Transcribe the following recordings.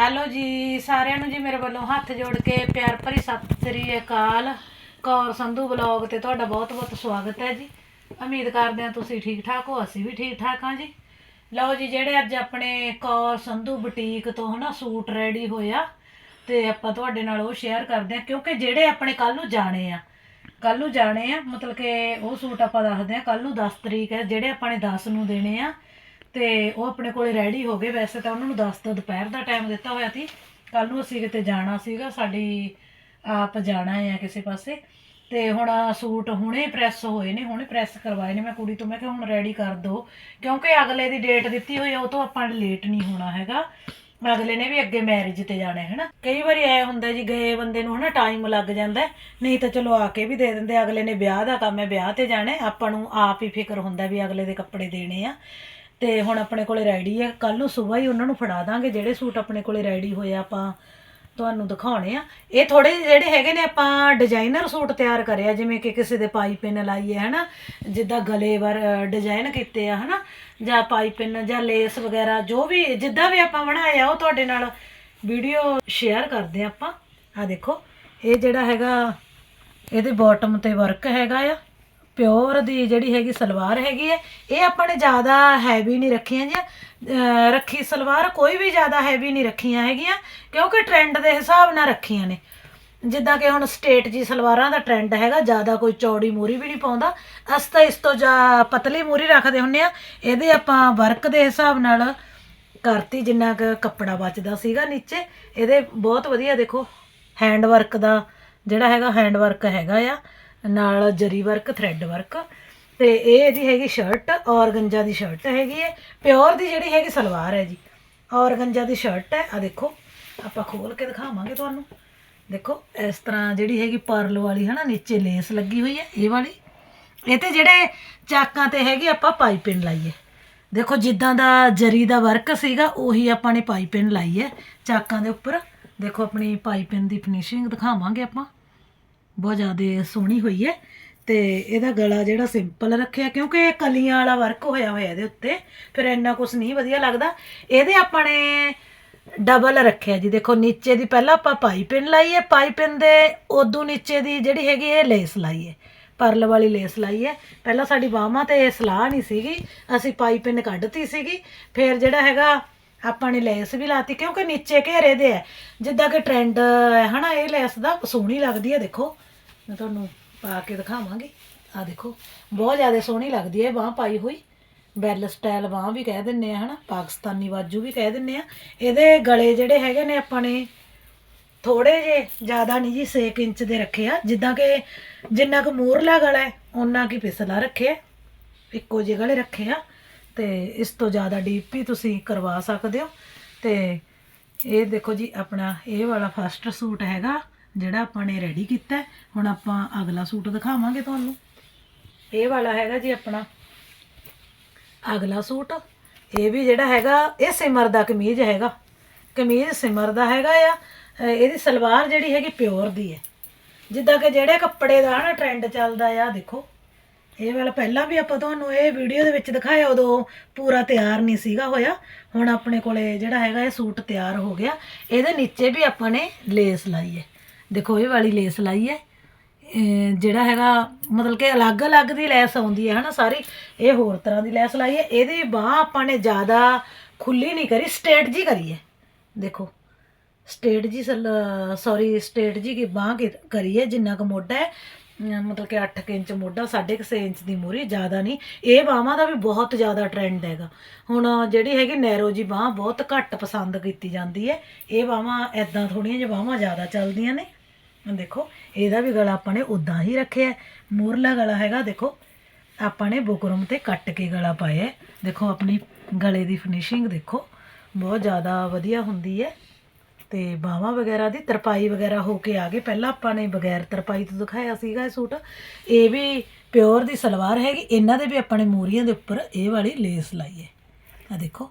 Hello ਜੀ, ਸਾਰਿਆਂ ਨੂੰ ਜੀ ਮੇਰੇ ਵੱਲੋਂ ਹੱਥ ਜੋੜ ਕੇ ਪਿਆਰ ਭਰੀ ਸਤਿ ਸ੍ਰੀ ਅਕਾਲ। ਕੌਰ ਸੰਧੂ ਬਲੌਗ ਤੇ ਤੁਹਾਡਾ ਬਹੁਤ-ਬਹੁਤ ਸਵਾਗਤ ਹੈ ਜੀ। ਉਮੀਦ ਕਰਦੇ ਹਾਂ ਤੁਸੀਂ ਠੀਕ ਠਾਕ ਹੋ, ਅਸੀਂ ਵੀ ਠੀਕ ਠਾਕ ਹਾਂ ਜੀ। ਲਓ ਜੀ, ਜਿਹੜੇ ਅੱਜ ਆਪਣੇ ਕੌਰ ਸੰਧੂ ਬੁਟੀਕ ਤੋਂ ਹਨਾ ਸੂਟ ਰੈਡੀ ਹੋਇਆ ਤੇ ਆਪਾਂ ਤੁਹਾਡੇ ਨਾਲ ਉਹ ਸ਼ੇਅਰ ਕਰਦੇ ਹਾਂ, ਕਿਉਂਕਿ ਜਿਹੜੇ ਆਪਣੇ ਕੱਲ ਨੂੰ ਜਾਣੇ ਆ ਕੱਲ ਨੂੰ ਜਾਣੇ ਆ, ਮਤਲਬ ਕਿ ਉਹ ਸੂਟ ਆਪਾਂ ਦੱਸਦੇ ਆ ਕੱਲ ਨੂੰ 10 ਤਰੀਕ ਹੈ, ਜਿਹੜੇ ਆਪਾਂ ਨੇ 10 ਨੂੰ ਦੇਣੇ ਆ ਤੇ ਉਹ ਆਪਣੇ ਕੋਲੇ ਰੈਡੀ ਹੋ ਗਏ ਵੈਸੇ ਤਾਂ ਉਹਨਾਂ ਨੂੰ 10 ਤੋਂ ਦੁਪਹਿਰ ਦਾ ਟਾਈਮ ਦਿੱਤਾ ਹੋਇਆ ਸੀ। ਕੱਲ ਨੂੰ ਅਸੀਂ ਕਿਤੇ ਜਾਣਾ ਸੀਗਾ, ਸਾਡੀ ਆਪ ਜਾਣਾ ਹੈ ਕਿਸੇ ਪਾਸੇ। ਤੇ ਹੁਣ ਸੂਟ ਹੁਣੇ ਪ੍ਰੈਸ ਹੋਏ ਨੇ, ਹੁਣੇ ਪ੍ਰੈਸ ਕਰਵਾਏ ਨੇ। ਮੈਂ ਕੁੜੀ ਤੋਂ ਮੈਂ ਕਿਹਾ ਹੁਣ ਰੈਡੀ ਕਰ ਦੋ। ਕਿਉਂਕਿ ਅਗਲੇ ਦੀ ਡੇਟ ਦਿੱਤੀ ਹੋਈ ਆ, ਉਹ ਤੋਂ ਆਪਾਂ ਲੇਟ ਨਹੀਂ ਹੋਣਾ ਹੈਗਾ। ਅਗਲੇ ਨੇ ਵੀ ਅੱਗੇ ਮੈਰਿਜ ਤੇ ਜਾਣਾ ਹੈ ਨਾ ਕਈ ਵਾਰੀ ਐ ਹੁੰਦਾ ਜੀ, ਗਏ ਬੰਦੇ ਨੂੰ ਹਨਾ ਟਾਈਮ ਲੱਗ ਜਾਂਦਾ ਨਹੀਂ ਤਾਂ ਚਲੋ ਆ ਕੇ ਵੀ ਦੇ ਦਿੰਦੇ ਅਗਲੇ ਨੇ ਵਿਆਹ ਦਾ ਕੰਮ ਹੈ, ਵਿਆਹ ਤੇ ਜਾਣਾ ਆਪਾਂ ਨੂੰ ਆਪ ਹੀ ਫਿਕਰ ਹੁੰਦਾ ਵੀ ਅਗਲੇ ਦੇ ਕੱਪੜੇ ਦੇਣੇ ਆ। ਤੇ ਹੁਣ ਆਪਣੇ ਕੋਲੇ ਰੈਡੀ ਹੈ ਕੱਲ ਨੂੰ ਸਵੇਰ ਹੀ ਉਹਨਾਂ ਨੂੰ ਫੜਾ ਦਾਂਗੇ, ਜਿਹੜੇ ਸੂਟ ਆਪਣੇ ਕੋਲੇ ਰੈਡੀ ਹੋਏ ਆ ਆਪਾਂ ਤੁਹਾਨੂੰ ਦਿਖਾਉਣੇ ਆ। ਇਹ ਥੋੜੇ ਜਿਹੜੇ ਹੈਗੇ ਨੇ ਆਪਾਂ ਡਿਜ਼ਾਈਨਰ ਸੂਟ ਤਿਆਰ ਕਰਿਆ ਜਿਵੇਂ ਕਿ ਕਿਸੇ ਦੇ ਪਾਈਪਿੰਨ ਲਾਈਏ, ਹਨਾ? ਜਿੱਦਾਂ ਗਲੇ ਵਰ ਡਿਜ਼ਾਈਨ ਕੀਤੇ ਆ, ਹਨਾ? ਜਾਂ ਪਾਈਪਿੰਨ ਜਾਂ ਲੇਸ ਵਗੈਰਾ, ਜੋ ਵੀ, ਜਿੱਦਾਂ ਵੀ ਆਪਾਂ ਬਣਾਇਆ ਉਹ ਤੁਹਾਡੇ ਨਾਲ ਵੀਡੀਓ ਸ਼ੇਅਰ ਕਰਦੇ ਆ ਆਪਾਂ। ਆ ਦੇਖੋ, ਇਹ ਜਿਹੜਾ ਹੈਗਾ, ਇਹਦੇ ਬਾਟਮ ਤੇ ਵਰਕ ਹੈਗਾ ਆ। ਪਿਓਰ ਦੀ ਜਿਹੜੀ ਹੈਗੀ ਸਲਵਾਰ ਹੈਗੀ ਹੈ, ਇਹ ਆਪਾਂ ਨੇ ਜ਼ਿਆਦਾ ਹੈਵੀ ਨਹੀਂ ਰੱਖੀਆਂ ਜੀ ਰੱਖੀ ਸਲਵਾਰ ਕੋਈ ਵੀ ਜ਼ਿਆਦਾ ਹੈਵੀ ਨਹੀਂ ਰੱਖੀਆਂ ਹੈਗੀਆਂ, ਕਿਉਂਕਿ ਟ੍ਰੈਂਡ ਦੇ ਹਿਸਾਬ ਨਾਲ ਰੱਖੀਆਂ ਨੇ। ਜਿੱਦਾਂ ਕਿ ਹੁਣ ਸਟੇਟ ਜੀ ਸਲਵਾਰਾਂ ਦਾ ਟ੍ਰੈਂਡ ਹੈਗਾ, ਜ਼ਿਆਦਾ ਕੋਈ ਚੌੜੀ ਮੂਰੀ ਵੀ ਨਹੀਂ ਪਾਉਂਦਾ। ਅਸ ਤਾਂ ਇਸ ਤੋਂ ਜਾ ਪਤਲੀ ਮੂਰੀ ਰੱਖਦੇ ਹੁੰਨੇ ਆ, ਇਹਦੇ ਆਪਾਂ ਵਰਕ ਦੇ ਹਿਸਾਬ ਨਾਲ ਕਰਤੀ ਜਿੰਨਾ ਕੁ ਕੱਪੜਾ ਬਚਦਾ ਸੀਗਾ ਨੀਚੇ। ਇਹਦੇ ਬਹੁਤ ਵਧੀਆ ਦੇਖੋ ਹੈਂਡ ਵਰਕ ਦਾ ਜਿਹੜਾ ਹੈਗਾ ਹੈਂਡ ਵਰਕ ਹੈਗਾ ਆ। ਨਾਲ ਜਰੀ ਵਰਕ ਥ੍ਰੈਡ ਵਰਕ ਤੇ ਇਹ ਜੀ ਹੈਗੀ ਸ਼ਰਟ ਔਰਗੰਜਾ ਦੀ ਸ਼ਰਟ ਹੈਗੀ ਹੈ। ਪਿਓਰ ਦੀ ਜਿਹੜੀ ਹੈਗੀ ਸਲਵਾਰ ਹੈ ਜੀ। ਔਰਗੰਜਾ ਦੀ ਸ਼ਰਟ ਹੈ। ਆ ਦੇਖੋ, ਆਪਾਂ ਖੋਲ ਕੇ ਦਿਖਾਵਾਂਗੇ ਤੁਹਾਨੂੰ। ਦੇਖੋ, ਇਸ ਤਰ੍ਹਾਂ ਜਿਹੜੀ ਹੈਗੀ ਪਰਲ ਵਾਲੀ, ਹਨਾ, ਨੀਚੇ ਲੇਸ ਲੱਗੀ ਹੋਈ ਹੈ, ਇਹ ਵਾਲੀ। ਇਹ ਤੇ ਜਿਹੜੇ ਚਾਕਾਂ ਤੇ ਹੈਗੀ, ਆਪਾਂ ਪਾਈਪਿੰਨ ਲਾਈਏ। ਦੇਖੋ, ਜਿੱਦਾਂ ਦਾ ਜਰੀ ਦਾ ਵਰਕ ਸੀਗਾ, ਉਹੀ ਆਪਾਂ ਨੇ ਪਾਈਪਿੰਨ ਲਾਈ ਹੈ। ਚਾਕਾਂ ਦੇ ਉੱਪਰ। ਦੇਖੋ, ਆਪਣੀ ਪਾਈਪਿੰਨ ਦੀ ਫਿਨਿਸ਼ਿੰਗ ਦਿਖਾਵਾਂਗੇ ਆਪਾਂ। ਬਹੁਤ ਜ਼ਿਆਦਾ ਸੋਹਣੀ ਹੋਈ ਹੈ ਤੇ ਇਹਦਾ ਗਲਾ ਜਿਹੜਾ ਸਿੰਪਲ ਰੱਖਿਆ, ਕਿਉਂਕਿ ਇਹ ਕਲੀਆਂ ਵਾਲਾ ਵਰਕ ਹੋਇਆ ਹੋਇਆ ਇਹਦੇ ਉੱਤੇ, ਫਿਰ ਇੰਨਾ ਕੁਝ ਨਹੀਂ ਵਧੀਆ ਲੱਗਦਾ। ਇਹਦੇ ਆਪਾਂ ਨੇ ਡਬਲ ਰੱਖਿਆ ਜੀ, ਦੇਖੋ ਨੀਚੇ ਦੀ ਪਹਿਲਾਂ ਆਪਾਂ ਪਾਈਪਿੰਨ ਲਾਈ ਹੈ ਪਾਈਪਿੰਨ ਦੇ ਉਦੋਂ ਨੀਚੇ ਦੀ ਜਿਹੜੀ ਹੈਗੀ ਇਹ ਲੇਸ ਲਾਈ ਹੈ, ਪਰਲ ਵਾਲੀ ਲੇਸ ਲਾਈ ਹੈ। ਪਹਿਲਾਂ ਸਾਡੀ ਬਾਹਾਂ ਤੇ ਇਹ ਸਲਾਹ ਨਹੀਂ ਸੀਗੀ, ਅਸੀਂ ਪਾਈਪਿੰਨ ਕੱਢਤੀ ਸੀਗੀ, ਫਿਰ ਜਿਹੜਾ ਹੈਗਾ ਆਪਾਂ ਨੇ ਲੈਸ ਵੀ ਲਾਤੀ, ਕਿਉਂਕਿ ਨੀਚੇ ਘੇਰੇ ਦੇ ਹੈ। ਜਿੱਦਾਂ ਕਿ ਟ੍ਰੈਂਡ ਹੈ ਹਨਾ, ਇਹ ਲੈਸ ਦਾ ਸੋਹਣੀ ਲੱਗਦੀ ਹੈ, ਦੇਖੋ। ਮੈਂ ਤੁਹਾਨੂੰ ਪਾ ਕੇ ਦਿਖਾਵਾਂਗੀ। ਆ ਦੇਖੋ, ਬਹੁਤ ਜ਼ਿਆਦਾ ਸੋਹਣੀ ਲੱਗਦੀ ਹੈ, ਬਾਹ ਪਾਈ ਹੋਈ। ਬੈਲ ਸਟਾਈਲ ਬਾਹ ਵੀ ਕਹਿ ਦਿੰਨੇ ਆ, ਹਨਾ? ਪਾਕਿਸਤਾਨੀ ਬਾਜੂ ਵੀ ਕਹਿ ਦਿੰਨੇ ਆ। ਇਹਦੇ ਗਲੇ ਜਿਹੜੇ ਹੈਗੇ ਨੇ ਆਪਾਂ ਨੇ ਥੋੜੇ ਜੇ ਜ਼ਿਆਦਾ ਨਹੀਂ ਜੀ 6 ਇੰਚ ਦੇ ਰੱਖੇ ਆ। ਜਿੱਦਾਂ ਕਿ ਜਿੰਨਾ ਕੁ ਮੂਰਲਾ ਗਲਾ ਹੈ ਉਹਨਾਂ ਕੀ ਪਿਸਲਾ ਰੱਖਿਆ ਇੱਕੋ ਜਿਹੇ ਗਲੇ ਰੱਖੇ ਆ। ਤੇ ਇਸ ਤੋਂ ਜ਼ਿਆਦਾ ਡੀਪ ਵੀ ਤੁਸੀਂ ਕਰਵਾ ਸਕਦੇ ਹੋ। ਤੇ ਇਹ ਦੇਖੋ ਜੀ, ਆਪਣਾ ਇਹ ਵਾਲਾ ਫਸਟ ਸੂਟ ਹੈਗਾ। ਜਿਹੜਾ ਆਪਾਂ ਨੇ ਰੈਡੀ ਕੀਤਾ ਹੁਣ ਆਪਾਂ ਅਗਲਾ ਸੂਟ ਦਿਖਾਵਾਂਗੇ ਤੁਹਾਨੂੰ। ਇਹ ਵਾਲਾ ਹੈਗਾ ਜੀ ਆਪਣਾ। ਅਗਲਾ ਸੂਟ। ਇਹ ਵੀ ਜਿਹੜਾ ਹੈਗਾ, ਇਹ ਸਿਮਰ ਦਾ ਕਮੀਜ਼ ਹੈਗਾ। ਕਮੀਜ਼ ਸਿਮਰ ਦਾ ਹੈਗਾ ਆ। ਇਹਦੀ ਸਲਵਾਰ ਜਿਹੜੀ ਹੈਗੀ ਪਿਓਰ ਦੀ ਹੈ। ਜਿੱਦਾਂ ਕਿ ਜਿਹੜੇ ਕੱਪੜੇ ਦਾ ਨਾ ਟ੍ਰੈਂਡ ਚੱਲਦਾ ਆ, ਦੇਖੋ। ਇਹ ਵਾਲਾ ਪਹਿਲਾਂ ਵੀ ਆਪਾਂ ਤੁਹਾਨੂੰ ਇਹ ਵੀਡੀਓ ਦੇ ਵਿੱਚ ਦਿਖਾਇਆ, ਉਦੋਂ ਪੂਰਾ ਤਿਆਰ ਨਹੀਂ ਸੀਗਾ ਹੋਇਆ। ਹੁਣ ਆਪਣੇ ਕੋਲੇ ਜਿਹੜਾ ਹੈਗਾ, ਇਹ ਸੂਟ ਤਿਆਰ ਹੋ ਗਿਆ। ਇਹਦੇ ਨੀਚੇ ਵੀ ਆਪਾਂ ਨੇ ਲੇਸ ਲਾਈ ਹੈ। ਦੇਖੋ ਇਹ ਵਾਲੀ ਲੇਸ ਲਾਈ ਹੈ। ਜਿਹੜਾ ਹੈਗਾ, ਮਤਲਬ ਕਿ ਅਲੱਗ-ਅਲੱਗ ਦੀ ਲੈਸ ਆਉਂਦੀ ਹੈ, ਹਨਾ ਸਾਰੀ। ਇਹ ਹੋਰ ਤਰ੍ਹਾਂ ਦੀ ਲੈਸ ਲਾਈ ਹੈ। ਇਹਦੀ ਬਾਹ ਆਪਾਂ ਨੇ ਜ਼ਿਆਦਾ ਖੁੱਲੀ ਨਹੀਂ ਕਰੀ ਸਟੇਟ ਜੀ ਕਰੀ ਹੈ। ਦੇਖੋ ਸਟੇਟ ਜੀ ਸੌਰੀ ਸਟੇਟ ਜੀ ਕੀ ਬਾਹ ਕਰੀ ਹੈ, ਜਿੰਨਾ ਕੁ ਮੋਢਾ ਹੈ। ਮਤਲਬ ਕਿ 8 ਇੰਚ ਮੋਢਾ 6.5 ਇੰਚ ਦੀ ਮੂਰੀ, ਜ਼ਿਆਦਾ ਨਹੀਂ। ਇਹ ਬਾਹਾਂ ਦਾ ਵੀ ਬਹੁਤ ਜ਼ਿਆਦਾ ਟ੍ਰੈਂਡ ਹੈਗਾ। ਹੁਣ ਜਿਹੜੀ ਹੈਗੀ ਨੈਰੋ ਜੀ ਬਾਹ ਬਹੁਤ ਘੱਟ ਪਸੰਦ ਕੀਤੀ ਜਾਂਦੀ ਹੈ। ਇਹ ਬਾਹਾਂ ਐਦਾਂ ਥੋੜੀਆਂ ਜਿਹਾ ਬਾਹਾਂ ਜ਼ਿਆਦਾ ਚੱਲਦੀਆਂ ਨੇ। ਦੇਖੋ, ਇਹਦਾ ਵੀ ਗਲਾ ਆਪਾਂ ਨੇ ਉਦਾਂ ਹੀ ਰੱਖਿਆ ਹੈ। ਗਲਾ ਹੈਗਾ, ਦੇਖੋ, ਆਪਾਂ ਨੇ ਬੁਕਰਮ ਤੇ ਕੱਟ ਕੇ ਗਲਾ ਪਾਇਆ ਦੇਖੋ, ਆਪਣੀ ਗਲੇ ਦੀ ਫਿਨਿਸ਼ਿੰਗ ਦੇਖੋ, ਬਹੁਤ ਜ਼ਿਆਦਾ ਵਧੀਆ ਹੁੰਦੀ ਹੈ। ਤੇ ਬਾਹਾਂ ਵਗੈਰਾ ਦੀ ਤਰਪਾਈ ਵਗੈਰਾ ਹੋ ਕੇ ਆ ਗਏ ਪਹਿਲਾਂ ਆਪਾਂ ਨੇ ਬਗੈਰ ਤਰਪਾਈ ਤੋਂ ਦਿਖਾਇਆ ਸੀਗਾ ਇਹ ਸੂਟ। ਇਹ ਵੀ ਪਿਓਰ ਦੀ ਸਲਵਾਰ ਹੈਗੀ। ਇਹਨਾਂ ਦੇ ਵੀ ਆਪਾਂ ਨੇ ਮੂਰੀਆਂ ਦੇ ਉੱਪਰ ਇਹ ਵਾਲੀ ਲੇਸ ਲਾਈ ਹੈ। ਆ ਦੇਖੋ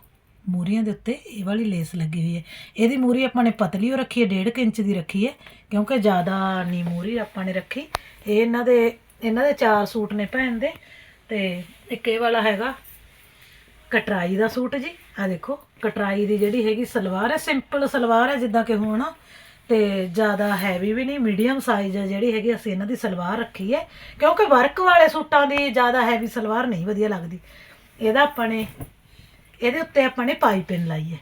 ਮੂਰੀਆਂ ਦੇ ਉੱਤੇ ਇਹ ਵਾਲੀ ਲੇਸ ਲੱਗੀ ਹੋਈ ਹੈ। ਇਹਦੀ ਮੂਰੀ ਆਪਾਂ ਨੇ ਪਤਲੀ ਹੋ ਰੱਖੀ ਹੈ 1.5 ਇੰਚ ਦੀ ਰੱਖੀ ਹੈ, ਕਿਉਂਕਿ ਜ਼ਿਆਦਾ ਨਹੀਂ ਮੂਰੀ ਆਪਾਂ ਨੇ ਰੱਖੀ। ਇਹ ਇਹਨਾਂ ਦੇ ਇਹਨਾਂ ਦੇ ਚਾਰ ਸੂਟ ਨੇ ਭੈਣ ਦੇ ਤੇ ਇੱਕ ਇਹ ਵਾਲਾ ਹੈਗਾ ਕਟਰਾਈ ਦਾ ਸੂਟ ਜੀ। ਆ ਦੇਖੋ, ਕਟਰਾਈ ਦੀ ਜਿਹੜੀ ਹੈਗੀ ਸਲਵਾਰ ਹੈ, ਸਿੰਪਲ ਸਲਵਾਰ ਹੈ ਜਿੱਦਾਂ ਕਿ ਹੁਣ, ਤੇ ਜ਼ਿਆਦਾ ਹੈਵੀ ਵੀ ਨਹੀਂ ਮੀਡੀਅਮ ਸਾਈਜ਼ ਹੈ ਜਿਹੜੀ ਹੈਗੀ, ਅਸੀਂ ਇਹਨਾਂ ਦੀ ਸਲਵਾਰ ਰੱਖੀ ਹੈ। ਕਿਉਂਕਿ ਵਰਕ ਵਾਲੇ ਸੂਟਾਂ ਦੀ ਜ਼ਿਆਦਾ ਹੈਵੀ ਸਲਵਾਰ ਨਹੀਂ ਵਧੀਆ ਲੱਗਦੀ। ਇਹਦਾ ਆਪਾਂ ਨੇ ਇਹਦੇ ਉੱਤੇ ਆਪਾਂ ਨੇ ਪਾਈਪਿੰਨ ਲਾਈ ਹੈ।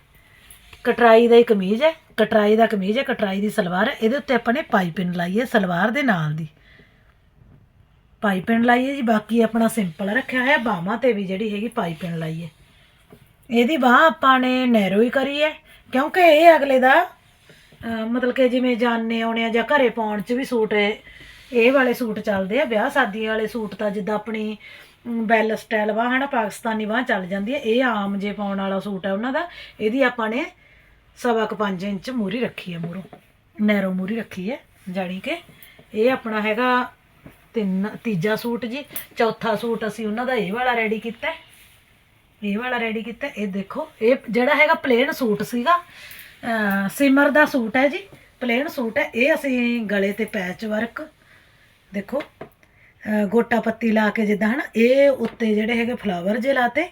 ਕਟਰਾਈ ਦਾ ਹੀ ਕਮੀਜ਼ ਹੈ, ਕਟਰਾਈ ਦਾ ਕਮੀਜ਼ ਹੈ, ਕਟਰਾਈ ਦੀ ਸਲਵਾਰ ਹੈ, ਇਹਦੇ ਉੱਤੇ ਆਪਾਂ ਨੇ ਪਾਈਪਿੰਨ ਲਾਈ ਹੈ ਸਲਵਾਰ ਦੇ ਨਾਲ ਦੀ। ਪਾਈਪਿੰਨ ਲਾਈ ਹੈ ਜੀ, ਬਾਕੀ ਆਪਣਾ ਸਿੰਪਲ ਰੱਖਿਆ ਹੋਇਆ, ਬਾਹਾਂ ਤੇ ਵੀ ਜਿਹੜੀ ਹੈਗੀ ਪਾਈਪਿੰਨ ਲਾਈ ਹੈ। ਇਹਦੀ ਬਾਹ ਆਪਾਂ ਨੇ ਨੈਰੋ ਹੀ ਕਰੀ ਹੈ, ਕਿਉਂਕਿ ਇਹ ਅਗਲੇ ਦਾ ਮਤਲਬ ਕਿ ਜਿਵੇਂ ਜਾਣੇ ਆਉਣੇ ਆ ਜਾਂ ਘਰੇ ਪਾਉਣ 'ਚ ਵੀ ਸੂਟ ਇਹ ਵਾਲੇ ਸੂਟ ਚੱਲਦੇ ਆ, ਵਿਆਹ ਸ਼ਾਦੀ ਵਾਲੇ ਸੂਟ ਤਾਂ ਜਿੱਦਾਂ ਆਪਣੀ ਬੈਲ ਸਟਾਈਲ ਬਾਹ ਹਨਾ, ਪਾਕਿਸਤਾਨੀ ਬਾਹ ਚੱਲ ਜਾਂਦੀ ਹੈ। ਇਹ ਆਮ ਜੇ ਪਾਉਣ ਵਾਲਾ ਸੂਟ ਹੈ ਉਹਨਾਂ ਦਾ। ਇਹਦੀ ਆਪਾਂ ਨੇ ਸਵਾ ਕੁ 5 ਇੰਚ ਮੂਰੀ ਰੱਖੀ ਹੈ ਮੂਰੋਂ। ਨੈਰੋ ਮੂਰੀ ਰੱਖੀ ਹੈ, ਜਾਣੀ ਕਿ ਇਹ ਆਪਣਾ ਹੈਗਾ ਤਿੰਨ, ਤੀਜਾ ਸੂਟ ਜੀ। ਚੌਥਾ ਸੂਟ ਅਸੀਂ ਉਹਨਾਂ ਦਾ ਇਹ ਵਾਲਾ ਰੈਡੀ ਕੀਤਾ ਇਹ ਵਾਲਾ ਰੈਡੀ ਕੀਤਾ ਇਹ ਦੇਖੋ, ਇਹ ਜਿਹੜਾ ਹੈਗਾ ਪਲੇਨ ਸੂਟ ਸੀਗਾ ਸਿਮਰ ਦਾ ਸੂਟ ਹੈ ਜੀ। ਪਲੇਨ ਸੂਟ ਹੈ। ਇਹ ਅਸੀਂ ਗਲੇ ਤੇ ਪੈਚ ਵਰਕ ਦੇਖੋ ਗੋਟਾ ਪੱਤੀ ਲਾ ਕੇ ਜਿੱਦਾਂ ਹਨਾ, ਇਹ ਉੱਤੇ ਜਿਹੜੇ ਹੈਗੇ ਫਲਾਵਰ ਜੇ ਲਾਤੇ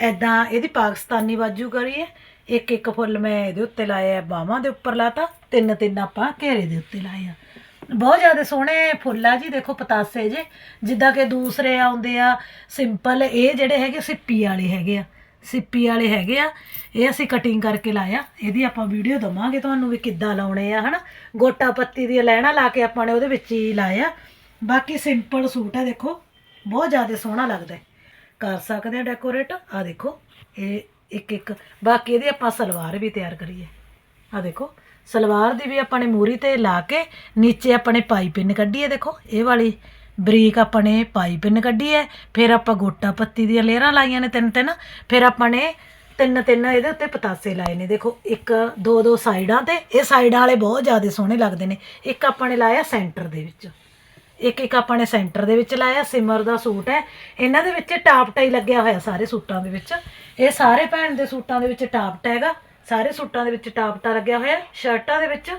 ਐਦਾਂ ਇਹਦੀ ਪਾਕਿਸਤਾਨੀ ਬਾਜੂ ਕਰੀਏ, ਇੱਕ ਇੱਕ ਫੁੱਲ ਮੈਂ ਇਹਦੇ ਉੱਤੇ ਲਾਇਆ ਬਾਹਾਂ ਦੇ ਉੱਪਰ ਲਾਤਾ, ਤਿੰਨ ਤਿੰਨ ਆਪਾਂ ਘੇਰੇ ਦੇ ਉੱਤੇ ਲਾਏ ਆ। ਬਹੁਤ ਜ਼ਿਆਦਾ ਸੋਹਣੇ ਫੁੱਲ ਆ ਜੀ, ਦੇਖੋ ਪਤਾਸੇ ਜੇ, ਜਿੱਦਾਂ ਕਿ ਦੂਸਰੇ ਆਉਂਦੇ ਆ ਸਿੰਪਲ ਇਹ ਜਿਹੜੇ ਹੈਗੇ ਸਿੱਪੀ ਵਾਲੇ ਹੈਗੇ ਆ, ਸਿੱਪੀ ਵਾਲੇ ਹੈਗੇ ਆ, ਇਹ ਅਸੀਂ ਕਟਿੰਗ ਕਰਕੇ ਲਾਇਆ ਇਹਦੀ ਆਪਾਂ ਵੀਡੀਓ ਦਵਾਂਗੇ ਤੁਹਾਨੂੰ ਵੀ ਕਿੱਦਾਂ ਲਾਉਣੇ ਆ, ਹਨਾ। ਗੋਟਾ ਪੱਤੀ ਦੀ ਲੈਣਾ ਲਾ ਕੇ ਆਪਾਂ ਨੇ ਉਹਦੇ ਵਿੱਚ ਹੀ ਲਾਇਆ ਬਾਕੀ ਸਿੰਪਲ ਸੂਟ ਹੈ, ਦੇਖੋ, ਬਹੁਤ ਜ਼ਿਆਦਾ ਸੋਹਣਾ ਲੱਗਦਾ ਹੈ। ਕਰ ਸਕਦੇ ਆ ਡੈਕੋਰੇਟ ਆ ਦੇਖੋ, ਇਹ ਇੱਕ ਇੱਕ, ਬਾਕੀ ਇਹਦੀ ਆਪਾਂ ਸਲਵਾਰ ਵੀ ਤਿਆਰ ਕਰੀਏ। ਆ ਦੇਖੋ, ਸਲਵਾਰ ਦੀ ਵੀ ਆਪਾਂ ਨੇ ਮੂਰੀ ਤੇ ਲਾ ਕੇ ਨੀਚੇ ਆਪਾਂ ਨੇ ਪਾਈਪਿੰਨ ਕੱਢੀ ਹੈ ਦੇਖੋ, ਇਹ ਵਾਲੀ ਬਰੀਕ ਆਪਾਂ ਨੇ ਪਾਈ ਪਿੰਨ ਕੱਢੀ ਹੈ। ਫਿਰ ਆਪਾਂ ਗੋਟਾ ਪੱਤੀ ਦੀਆਂ ਲੇਅਰਾਂ ਲਾਈਆਂ ਨੇ ਤਿੰਨ ਤਿੰਨ, ਫਿਰ ਆਪਾਂ ਨੇ ਤਿੰਨ ਤਿੰਨ ਇਹਦੇ ਉੱਤੇ ਪਤਾਸੇ ਲਾਏ ਨੇ। ਦੇਖੋ, ਇੱਕ, ਦੋ ਦੋ ਸਾਈਡਾਂ ਤੇ, ਇਹ ਸਾਈਡਾਂ ਵਾਲੇ ਬਹੁਤ ਜ਼ਿਆਦਾ ਸੋਹਣੇ ਲੱਗਦੇ ਨੇ। ਇੱਕ ਆਪਾਂ ਨੇ ਲਾਇਆ ਸੈਂਟਰ ਦੇ ਵਿੱਚ। ਇੱਕ ਇੱਕ ਆਪਾਂ ਨੇ ਸੈਂਟਰ ਦੇ ਵਿੱਚ ਲਾਇਆ, ਸਿਮਰ ਦਾ ਸੂਟ ਹੈ। ਇਹਨਾਂ ਦੇ ਵਿੱਚ ਟਾਪ ਟਾਈ ਲੱਗਿਆ ਹੋਇਆ ਸਾਰੇ ਸੂਟਾਂ ਦੇ ਵਿੱਚ। ਇਹ ਸਾਰੇ ਭੈਣ ਦੇ ਸੂਟਾਂ ਦੇ ਵਿੱਚ ਟਾਪ ਟਾ ਹੈਗਾ। ਸਾਰੇ ਸੂਟਾਂ ਦੇ ਵਿੱਚ ਟਾਪ ਟਾ ਲੱਗਿਆ ਹੋਇਆ। ਸ਼ਰਟਾਂ ਦੇ ਵਿੱਚ,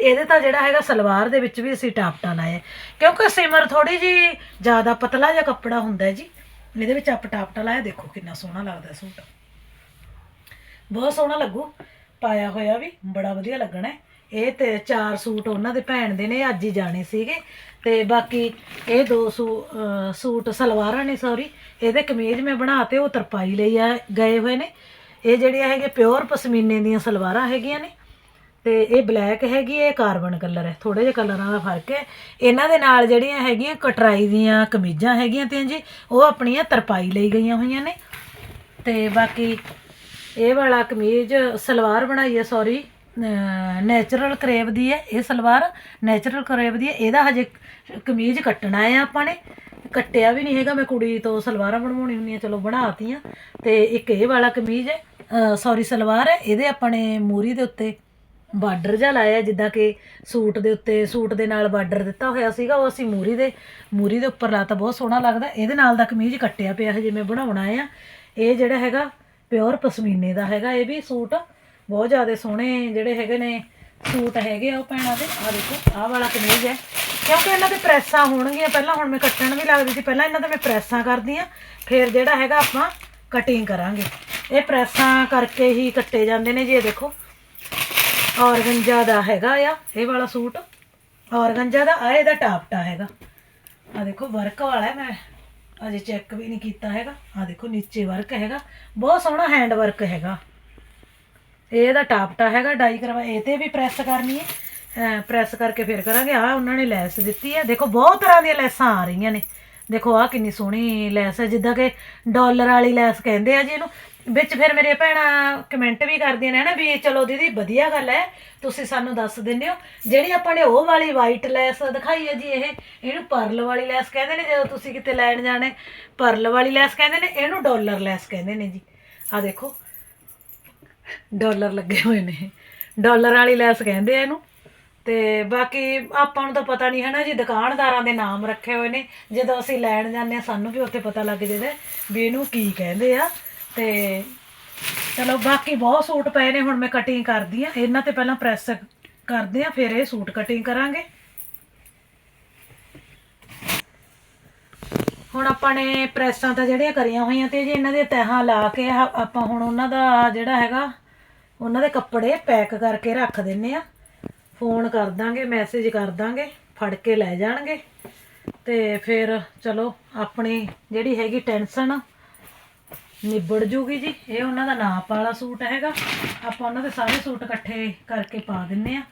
ਇਹਦੇ ਤਾਂ ਜਿਹੜਾ ਹੈਗਾ ਸਲਵਾਰ ਦੇ ਵਿੱਚ ਵੀ ਅਸੀਂ ਟਾਪ ਟਾ ਲਾਇਆ ਕਿਉਂਕਿ ਸਿਮਰ ਥੋੜੀ ਜੀ ਜ਼ਿਆਦਾ ਪਤਲਾ ਜਿਹਾ ਕੱਪੜਾ ਹੁੰਦਾ ਜੀ। ਇਹਦੇ ਵਿੱਚ ਆਪਾਂ ਟਾਪ ਟਾ ਲਾਇਆ। ਦੇਖੋ ਕਿੰਨਾ ਸੋਹਣਾ ਲੱਗਦਾ ਸੂਟ। ਬਹੁਤ ਸੋਹਣਾ ਲੱਗੂ। ਪਾਇਆ ਹੋਇਆ ਵੀ, ਬੜਾ ਵਧੀਆ ਲੱਗਣਾ ਹੈ। ਇਹ ਤੇ ਚਾਰ ਸੂਟ ਉਹਨਾਂ ਦੇ ਭੈਣ ਦੇ ਨੇ, ਅੱਜ ਹੀ ਜਾਣੇ ਸੀਗੇ। ਤੇ ਬਾਕੀ ਇਹ ਦੋ ਸੂ ਸੂਟ ਸਲਵਾਰਾਂ ਨੇ ਸੌਰੀ ਇਹਦੇ ਕਮੀਜ਼ ਮੈਂ ਬਣਾ ਬਣਾਤੇ ਉਹ ਤਰਪਾਈ ਲਈ ਆ, ਗਏ ਹੋਏ ਨੇ। ਇਹ ਜਿਹੜੀਆਂ ਹੈਗੇ ਪਿਓਰ ਪਸ਼ਮੀਨੇ ਦੀਆਂ ਸਲਵਾਰਾਂ ਹੈਗੀਆਂ ਨੇ। ਤੇ ਇਹ ਬਲੈਕ ਹੈਗੀ ਇਹ ਕਾਰਬਨ ਕਲਰ ਹੈ। ਥੋੜੇ ਜਿਹੇ ਕਲਰਾਂ ਦਾ ਫ਼ਰਕ ਹੈ। ਇਹਨਾਂ ਦੇ ਨਾਲ ਜਿਹੜੀਆਂ ਹੈਗੀਆਂ ਕਟਰਾਈ ਦੀਆਂ ਕਮੀਜ਼ਾਂ ਹੈਗੀਆਂ ਤੇ ਜੀ, ਉਹ ਆਪਣੀਆਂ ਤਰਪਾਈ ਲਈ ਗਈਆਂ ਹੋਈਆਂ ਨੇ। ਤੇ ਬਾਕੀ ਇਹ ਵਾਲਾ ਕਮੀਜ਼ ਸਲਵਾਰ ਬਣਾਈ ਹੈ ਸੌਰੀ ਨੈਚੁਰਲ ਕਰੇਵ ਦੀ ਹੈ ਇਹ ਸਲਵਾਰ। ਨੈਚੁਰਲ ਕਰੇਵ ਦੀ ਹੈ, ਇਹਦਾ ਹਜੇ ਕਮੀਜ਼ ਕੱਟਣਾ ਹੈ ਆਪਾਂ ਨੇ। ਕੱਟਿਆ ਵੀ ਨਹੀਂ ਹੈਗਾ, ਮੈਂ ਕੁੜੀ ਤੋਂ ਸਲਵਾਰਾਂ ਬਣਵਾਉਣੀ ਹੁੰਦੀਆਂ, ਚਲੋ ਬਣਾਤੀਆਂ। ਤੇ ਇੱਕ ਇਹ ਵਾਲਾ ਕਮੀਜ਼ ਹੈ ਸੌਰੀ ਸਲਵਾਰ ਹੈ, ਇਹਦੇ ਆਪਾਂ ਨੇ ਮੂਰੀ ਦੇ ਉੱਤੇ ਬਾਰਡਰ ਜਿਹਾ ਲਾਇਆ, ਜਿੱਦਾਂ ਕਿ ਸੂਟ ਦੇ ਉੱਤੇ, ਸੂਟ ਦੇ ਨਾਲ ਬਾਰਡਰ ਦਿੱਤਾ ਹੋਇਆ ਸੀਗਾ, ਉਹ ਅਸੀਂ ਮੂਰੀ ਦੇ ਮੂਰੀ ਦੇ ਉੱਪਰ ਲਾਤਾ, ਬਹੁਤ ਸੋਹਣਾ ਲੱਗਦਾ। ਇਹਦੇ ਨਾਲ ਦਾ ਕਮੀਜ਼ ਕੱਟਿਆ ਪਿਆ ਹਜੇ ਮੈਂ ਬਣਾਉਣਾ ਆ। ਇਹ ਜਿਹੜਾ ਹੈਗਾ ਪਿਓਰ ਪਸ਼ਮੀਨੇ ਦਾ ਹੈਗਾ, ਇਹ ਵੀ ਸੂਟ। ਬਹੁਤ ਜ਼ਿਆਦਾ ਸੋਹਣੇ ਜਿਹੜੇ ਹੈਗੇ ਨੇ ਸੂਟ ਹੈਗੇ ਆ ਉਹ ਭੈਣਾਂ ਦੇ। ਆ ਦੇਖੋ, ਆਹ ਵਾਲਾ ਕਮੀਜ਼ ਹੈ। ਕਿਉਂਕਿ ਇਹਨਾਂ ਦੇ ਪ੍ਰੈਸਾਂ ਹੋਣਗੀਆਂ। ਪਹਿਲਾਂ ਹੁਣ ਮੈਂ ਕੱਟਣ ਵੀ ਲੱਗਦੀ ਸੀ। ਪਹਿਲਾਂ ਇਹਨਾਂ ਦੇ ਮੈਂ ਪ੍ਰੈਸਾਂ ਕਰਦੀ ਆ ਫਿਰ ਜਿਹੜਾ ਹੈਗਾ ਆਪਾਂ ਕਟਿੰਗ ਕਰਾਂਗੇ। ਇਹ ਪ੍ਰੈਸਾਂ ਕਰਕੇ ਹੀ ਕੱਟੇ ਜਾਂਦੇ ਨੇ ਜੀ, ਇਹ ਦੇਖੋ। ਔਰਗੰਜਾ ਦਾ ਹੈਗਾ ਆ, ਇਹ ਵਾਲਾ ਸੂਟ। ਔਰਗੰਜਾ ਦਾ ਆ ਇਹਦਾ ਟਾਪਟਾ ਹੈਗਾ। ਆ ਦੇਖੋ ਵਰਕ ਵਾਲਾ ਹੈ। ਮੈਂ ਅਜੇ ਚੈੱਕ ਵੀ ਨਹੀਂ ਕੀਤਾ ਹੈਗਾ। ਆ ਦੇਖੋ, ਨੀਚੇ ਵਰਕ ਹੈਗਾ। ਬਹੁਤ ਸੋਹਣਾ ਹੈਂਡ ਵਰਕ ਹੈਗਾ। ਇਹ ਇਹਦਾ ਟਾਪਟਾ ਹੈਗਾ, ਡਾਈ ਕਰਵਾ, ਇਹ ਤੇ ਵੀ ਪ੍ਰੈਸ ਕਰਨੀ ਹੈ। ਪ੍ਰੈਸ ਕਰਕੇ ਫਿਰ ਕਰਾਂਗੇ। ਆ ਉਹਨਾਂ ਨੇ ਲੈਸ ਦਿੱਤੀ ਹੈ। ਦੇਖੋ, ਬਹੁਤ ਤਰ੍ਹਾਂ ਦੀਆਂ ਲੈਸਾਂ ਆ ਰਹੀਆਂ ਨੇ। ਦੇਖੋ ਆ ਕਿੰਨੀ ਸੋਹਣੀ ਲੈਸ ਹੈ। ਜਿੱਦਾਂ ਕਿ ਡਾਲਰ ਵਾਲੀ ਲੈਸ ਕਹਿੰਦੇ ਆ ਜੀ ਇਹਨੂੰ। ਵਿੱਚ ਫਿਰ ਮੇਰੇ ਭੈਣਾਂ ਕਮੈਂਟ ਵੀ ਕਰਦੀਆਂ ਨੇ ਨਾ ਵੀ ਚਲੋ ਦੀਦੀ, ਵਧੀਆ ਗੱਲ ਹੈ। ਤੁਸੀਂ ਸਾਨੂੰ ਦੱਸ ਦਿੰਦੇ ਹੋ। ਜਿਹੜੀ ਆਪਾਂ ਨੇ ਉਹ ਵਾਲੀ ਵਾਈਟ ਲੈਸ ਦਿਖਾਈ ਹੈ ਜੀ ਇਹ, ਇਹਨੂੰ ਪਰਲ ਵਾਲੀ ਲੈਸ ਕਹਿੰਦੇ ਨੇ। ਜਦੋਂ ਤੁਸੀਂ ਕਿਤੇ ਲੈਣ ਜਾਣੇ ਪਰਲ ਵਾਲੀ ਲੈਸ ਕਹਿੰਦੇ ਨੇ, ਇਹਨੂੰ ਡਾਲਰ ਲੈਸ ਕਹਿੰਦੇ ਨੇ ਜੀ। ਆ ਦੇਖੋ ਡਾਲਰ ਲੱਗੇ ਹੋਏ ਨੇ। ਡਾਲਰ ਵਾਲੀ ਲੈਸ ਕਹਿੰਦੇ ਆ ਇਹਨੂੰ। ਤੇ ਬਾਕੀ ਆਪਾਂ ਨੂੰ ਤਾਂ ਪਤਾ ਨਹੀਂ ਹੈ ਨਾ ਜੀ, ਦੁਕਾਨਦਾਰਾਂ ਦੇ ਨਾਮ ਰੱਖੇ ਹੋਏ ਨੇ। ਜਦੋਂ ਅਸੀਂ ਲੈਣ ਜਾਂਦੇ ਆ, ਸਾਨੂੰ ਵੀ ਉੱਥੇ ਪਤਾ ਲੱਗ ਜਾਂਦਾ ਵੀ ਇਹਨੂੰ ਕੀ ਕਹਿੰਦੇ ਆ। ਤੇ ਚਲੋ, ਬਾਕੀ ਬਹੁਤ ਸੂਟ ਪਏ ਨੇ, ਹੁਣ ਮੈਂ ਕਟਿੰਗ ਕਰਦੀ ਆ। ਇਹਨਾਂ ਤੇ ਪਹਿਲਾਂ ਪ੍ਰੈਸ ਕਰਦੇ ਆ, ਫਿਰ ਇਹ ਸੂਟ ਕਟਿੰਗ ਕਰਾਂਗੇ। ਹੁਣ ਆਪਾਂ ਨੇ ਪ੍ਰੈਸਾਂ ਤਾਂ ਜਿਹੜੀਆਂ ਕਰੀਆਂ ਹੋਈਆਂ ਤੇ ਜੀ ਇਹਨਾਂ ਦੇ ਤਹਾਂ ਲਾ ਕੇ ਆਪਾਂ ਹੁਣ ਉਹਨਾਂ ਦਾ ਜਿਹੜਾ ਹੈਗਾ ਉਹਨਾਂ ਦੇ ਕੱਪੜੇ ਪੈਕ ਕਰਕੇ ਰੱਖ ਦਿੰਨੇ ਆ। ਫੋਨ ਕਰ ਦਾਂਗੇ, ਮੈਸੇਜ ਕਰ ਦਾਂਗੇ, ਫੜ ਕੇ ਲੈ ਜਾਣਗੇ। ਤੇ ਫਿਰ ਚਲੋ, ਆਪਣੀ ਜਿਹੜੀ ਹੈਗੀ ਟੈਨਸ਼ਨ ਨਿਬੜ ਜੂਗੀ ਜੀ। ਇਹ ਉਹਨਾਂ ਦਾ ਨਾਪ ਵਾਲਾ ਸੂਟ ਹੈਗਾ। ਆਪਾਂ ਉਹਨਾਂ ਦੇ ਸਾਰੇ ਸੂਟ ਇਕੱਠੇ ਕਰਕੇ ਪਾ ਦਿੰਨੇ ਆ।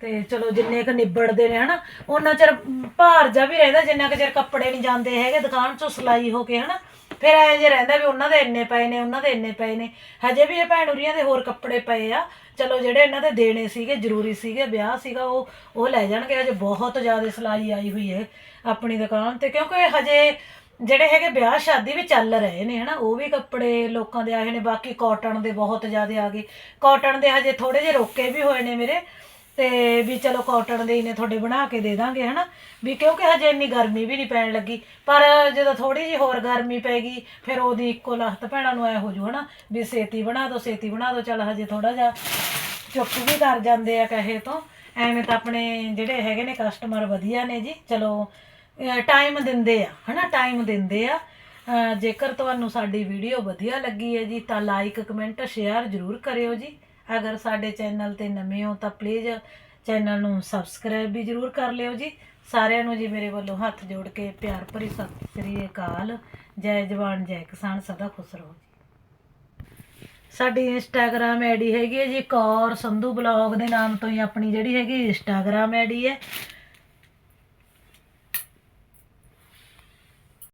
ਤੇ ਚਲੋ, ਜਿੰਨੇ ਕ ਨਿਬੜਦੇ ਨੇ ਹਨਾ, ਉਹਨਾਂ ਚਿਰ ਭਾਰ ਜਾ ਵੀ ਰਹਿੰਦਾ, ਜਿੰਨਾ ਕੁ ਚਿਰ ਕੱਪੜੇ ਨਹੀਂ ਜਾਂਦੇ ਹੈਗੇ, ਦੁਕਾਨ ਚੋਂ ਸਿਲਾਈ ਹੋ ਕੇ ਹਨਾ। ਫਿਰ ਐ ਜੇ ਰਹਿੰਦਾ ਵੀ ਉਹਨਾਂ ਦੇ ਇੰਨੇ ਪਏ ਨੇ, ਉਹਨਾਂ ਦੇ ਇੰਨੇ ਪਏ ਨੇ, ਹਜੇ ਵੀ ਇਹ ਭੈਣ ਉਰੀਆਂ ਦੇ ਹੋਰ ਕੱਪੜੇ ਪਏ ਆ। ਚਲੋ ਜਿਹੜੇ ਇਹਨਾਂ ਦੇ ਦੇਣੇ ਸੀਗੇ, ਜ਼ਰੂਰੀ ਸੀਗੇ, ਵਿਆਹ ਸੀਗਾ, ਉਹ ਉਹ ਲੈ ਜਾਣਗੇ, ਹਜੇ ਬਹੁਤ ਜ਼ਿਆਦਾ ਸਿਲਾਈ ਆਈ ਹੋਈ ਹੈ ਆਪਣੀ ਦੁਕਾਨ ਤੇ, ਕਿਉਂਕਿ ਹਜੇ ਜਿਹੜੇ ਹੈਗੇ ਵਿਆਹ ਸ਼ਾਦੀ ਵੀ ਚੱਲ ਰਹੇ ਨੇ, ਹਨਾ, ਉਹ ਵੀ ਕੱਪੜੇ ਲੋਕਾਂ ਦੇ ਆਏ ਨੇ, ਬਾਕੀ ਕਾਟਨ ਦੇ ਬਹੁਤ ਜ਼ਿਆਦਾ ਆ ਗਏ। ਕਾਟਨ ਦੇ ਹਜੇ ਥੋੜੇ ਜਿਹੇ ਰੋਕੇ ਵੀ ਹੋਏ ਨੇ ਮੇਰੇ ਤੇ ਵੀ ਚਲੋ ਕਾਟਨ ਦੇ ਹੀ ਤੁਹਾਡੇ ਬਣਾ ਕੇ ਦੇ ਦਾਂਗੇ, ਹਨਾ? ਵੀ ਕਿਉਂਕਿ ਹਜੇ ਇੰਨੀ ਗਰਮੀ ਵੀ ਨਹੀਂ ਪੈਣ ਲੱਗੀ। ਪਰ ਜਦੋਂ ਥੋੜੀ ਜਿਹੀ ਹੋਰ ਗਰਮੀ ਪੈਗੀ ਫਿਰ ਉਹਦੀ ਇੱਕੋ ਲੱਤ ਭੈਣਾਂ ਨੂੰ ਐ ਹੋ ਜੂ ਹਨਾ? ਵੀ ਛੇਤੀ ਬਣਾ ਦਿਓ ਛੇਤੀ ਬਣਾ ਦਿਓ ਚੱਲ ਹਜੇ ਥੋੜਾ ਜਿਹਾ ਚੁੱਪ ਵੀ ਕਰ ਜਾਂਦੇ ਆ ਕਹੇ ਤੋਂ। ਐਵੇਂ ਤਾਂ ਆਪਣੇ ਜਿਹੜੇ ਹੈਗੇ ਨੇ ਕਸਟਮਰ ਵਧੀਆ ਨੇ ਜੀ, ਚਲੋ ਟਾਈਮ ਦਿੰਦੇ ਆ, ਹਨਾ? ਟਾਈਮ ਦਿੰਦੇ ਆ। ਜੇਕਰ ਤੁਹਾਨੂੰ ਸਾਡੀ ਵੀਡੀਓ ਵਧੀਆ ਲੱਗੀ ਹੈ ਜੀ, ਤਾਂ ਲਾਈਕ ਕਮੈਂਟ ਸ਼ੇਅਰ ਜ਼ਰੂਰ ਕਰਿਓ ਜੀ। ਅਗਰ ਸਾਡੇ ਚੈਨਲ ਤੇ ਨਵੇਂ ਹੋ ਤਾਂ ਪਲੀਜ਼ ਚੈਨਲ ਨੂੰ ਸਬਸਕ੍ਰਾਈਬ ਵੀ ਜ਼ਰੂਰ ਕਰ ਲਿਓ ਜੀ। ਸਾਰਿਆਂ ਨੂੰ ਜੀ ਮੇਰੇ ਵੱਲੋਂ ਹੱਥ ਜੋੜ ਕੇ ਪਿਆਰ ਭਰੀ ਸਤਿ ਸ੍ਰੀ ਅਕਾਲ। ਜੈ ਜਵਾਨ, ਜੈ ਕਿਸਾਨ, ਸਦਾ ਖੁਸ਼ ਰਹੋ ਜੀ। ਸਾਡੀ ਇੰਸਟਾਗ੍ਰam ਆਈਡੀ ਹੈਗੀ ਹੈ ਜੀ, ਕੌਰ ਸੰਧੂ ਬਲੌਗ ਦੇ ਨਾਮ ਤੋਂ ਹੀ ਆਪਣੀ ਜਿਹੜੀ ਹੈਗੀ ਇੰਸਟਾਗ੍ਰam ਆਈਡੀ ਹੈ।